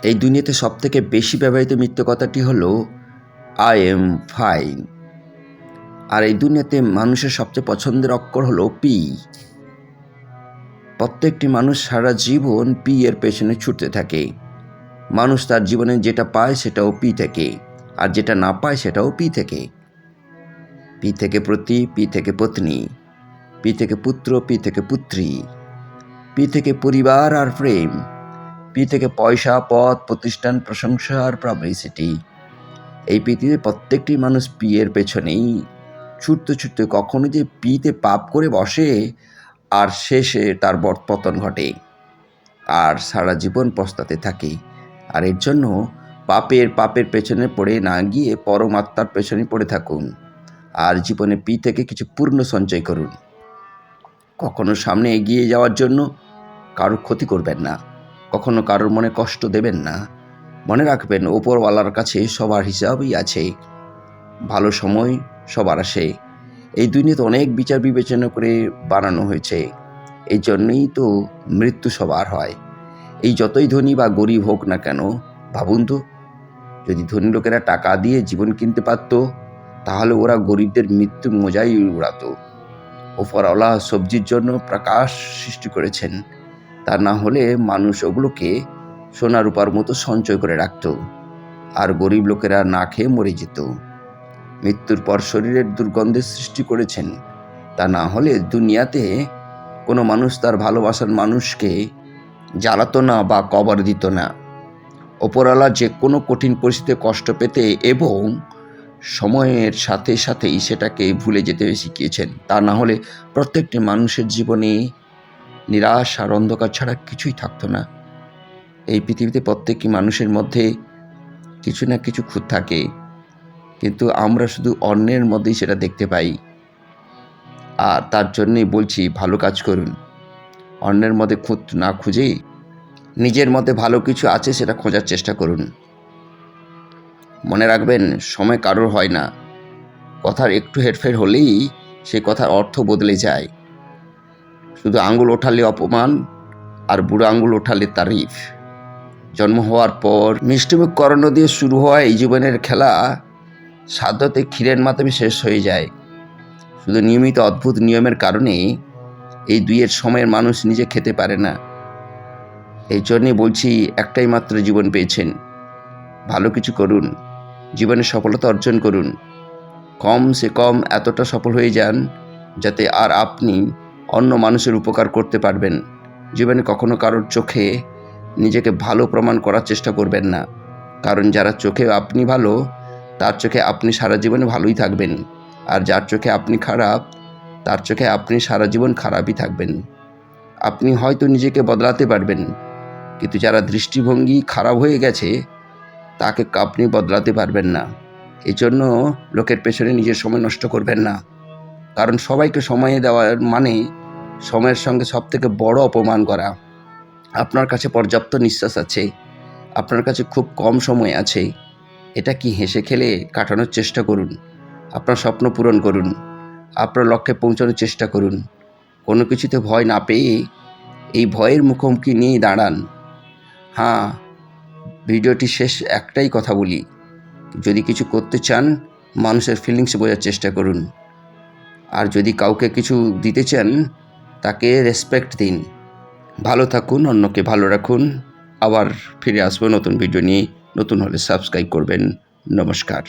এই দুনিয়াতে সব থেকে বেশি ব্যবহৃত মিথ্যে কথাটি হলো আই এম ফাইন আর এই দুনিয়াতে মানুষের সবচেয়ে পছন্দের অক্ষর হলো পি প্রত্যেকটি মানুষ সারা জীবন পি এর পেছনে ছুটতে থাকে। মানুষ তার জীবনে যেটা পায় সেটাও পি থেকে, আর যেটা না পায় সেটাও পি থেকে। পি থেকে প্রতি পি থেকে পত্নী পি থেকে পুত্র পি থেকে পুত্রী পি থেকে পরিবার আর প্রেম। পি থেকে পয়সা, পদ, প্রতিষ্ঠান, প্রশংসা আর পাবলিসিটি এই পৃথিবীর প্রত্যেকটি মানুষ পি এর পেছনেই। ছুটতে ছুটতে কখনো যে পিতে পাপ করে বসে, আর শেষে তার পতন ঘটে। আর সারা জীবন পস্তাতে থাকে। আর এর জন্য পাপের পাপের পেছনে পড়ে না গিয়ে পরমাত্মার পেছনে পড়ে থাকুন। আর জীবনে পি থেকে কিছু পূর্ণ সঞ্চয় করুন। কখনো সামনে এগিয়ে যাওয়ার জন্য কারোর ক্ষতি করবেন না। কখনো কারোর মনে কষ্ট দেবেন না। মনে রাখবেন ওপরওয়ালার কাছে সবার হিসাবই আছে। ভালো সময় সবার আসে। এই দুনিয়াতে অনেক বিচার বিবেচনা করে বানানো হয়েছে। এই জন্যই তো মৃত্যু সবার হয়। এই যতই ধনী বা গরিব হোক না কেন, ভাবুন তো, যদি ধনী লোকেরা টাকা দিয়ে জীবন কিনতে পারতো, তাহলে ওরা গরিবদের মৃত্যু মজাই উড়াতো। ওপরওয়ালা সবজির জন্য প্রকাশ সৃষ্টি করেছেন। তা না হলে মানুষ ওগুলোকে সোনা রূপার মতো সঞ্চয় করে রাখত আর গরিব লোকেরা না খেয়ে মরে যেত। মৃত্যুর পর শরীরের দুর্গন্ধের সৃষ্টি করেছেন। তা না হলে দুনিয়াতে কোনো মানুষ তার ভালোবাসার মানুষকে জ্বালাতো না বা কবর দিত না। ওপরওয়ালা যে কোনো কঠিন পরিস্থিতিতে কষ্ট পেতে এবং সময়ের সাথে সাথেই সেটাকে ভুলে যেতে শিখিয়েছেন। তা না হলে প্রত্যেকটি মানুষের জীবনে নিরাশ আর অন্ধকার ছাড়া কিছুই থাকতো না। এই পৃথিবীতে প্রত্যেকটি মানুষের মধ্যে কিছু না কিছু খুঁত থাকে। কিন্তু আমরা শুধু অন্যের মধ্যেই সেটা দেখতে পাই। আর তার জন্যই বলছি, ভালো কাজ করুন। অন্যের মধ্যে খুঁত না খুঁজেই নিজের মধ্যে ভালো কিছু আছে সেটা খোঁজার চেষ্টা করুন। মনে রাখবেন, সময় কারোর হয় না। কথার একটু হেরফের হলেই সে কথার অর্থ বদলে যায়। শুধু আঙুল ওঠালে অপমান আর বুড়ো আঙুল ওঠালে তারিফ। জন্ম হওয়ার পর মিষ্টিমুখ করানো দিয়ে শুরু হওয়া এই জীবনের খেলা সাধ্যতে ক্ষীরের মাধ্যমে শেষ হয়ে যায়। শুধু নিয়মিত অদ্ভুত নিয়মের কারণে এই দুইয়ের সময়ের মানুষ নিজে খেতে পারে না। এই জন্যে বলছি, একটাই মাত্র জীবন পেয়েছেন। ভালো কিছু করুন, জীবনে সফলতা অর্জন করুন। কম সে কম এতটা সফল হয়ে যান যাতে আর আপনি অন্য মানুষের উপকার করতে পারবেন। জীবনে কখনো কারোর চোখে নিজেকে ভালো প্রমাণ করার চেষ্টা করবেন না। কারণ যারা চোখে আপনি ভালো, তার চোখে আপনি সারা জীবনে ভালোই থাকবেন। আর যার চোখে আপনি খারাপ, তার চোখে আপনি সারা জীবন খারাপই থাকবেন। আপনি হয়তো নিজেকে বদলাতে পারবেন, কিন্তু যারা দৃষ্টিভঙ্গি খারাপ হয়ে গেছে, তাকে আপনি বদলাতে পারবেন না। এই জন্য লোকের পেছনে নিজের সময় নষ্ট করবেন না। কারণ সবাইকে সময় দেওয়ার মানে সময়ের সঙ্গে সব থেকে বড় অপমান করা। আপনার কাছে পর্যাপ্ত নিঃশ্বাস আছে। আপনার কাছে খুব কম সময় আছে। এটা কি হেসে খেলে কাটানোর চেষ্টা করুন। আপনার স্বপ্ন পূরণ করুন। আপনার লক্ষ্যে পৌঁছানোর চেষ্টা করুন। কোনো কিছুতে ভয় না পেয়ে এই ভয়ের মুখোমুখি নিয়েই দাঁড়ান। হ্যাঁ ভিডিওটি শেষ একটাই কথা বলি। যদি কিছু করতে চান, মানুষের ফিলিংস বোঝার চেষ্টা করুন। আর যদি কাউকে কিছু দিতে চান তাকে রেসপেক্ট দিন। ভালো থাকুন, অন্যকে ভালো রাখুন। আবার ফিরে আসব নতুন ভিডিও নিয়ে। নতুন হলে সাবস্ক্রাইব করবেন। নমস্কার।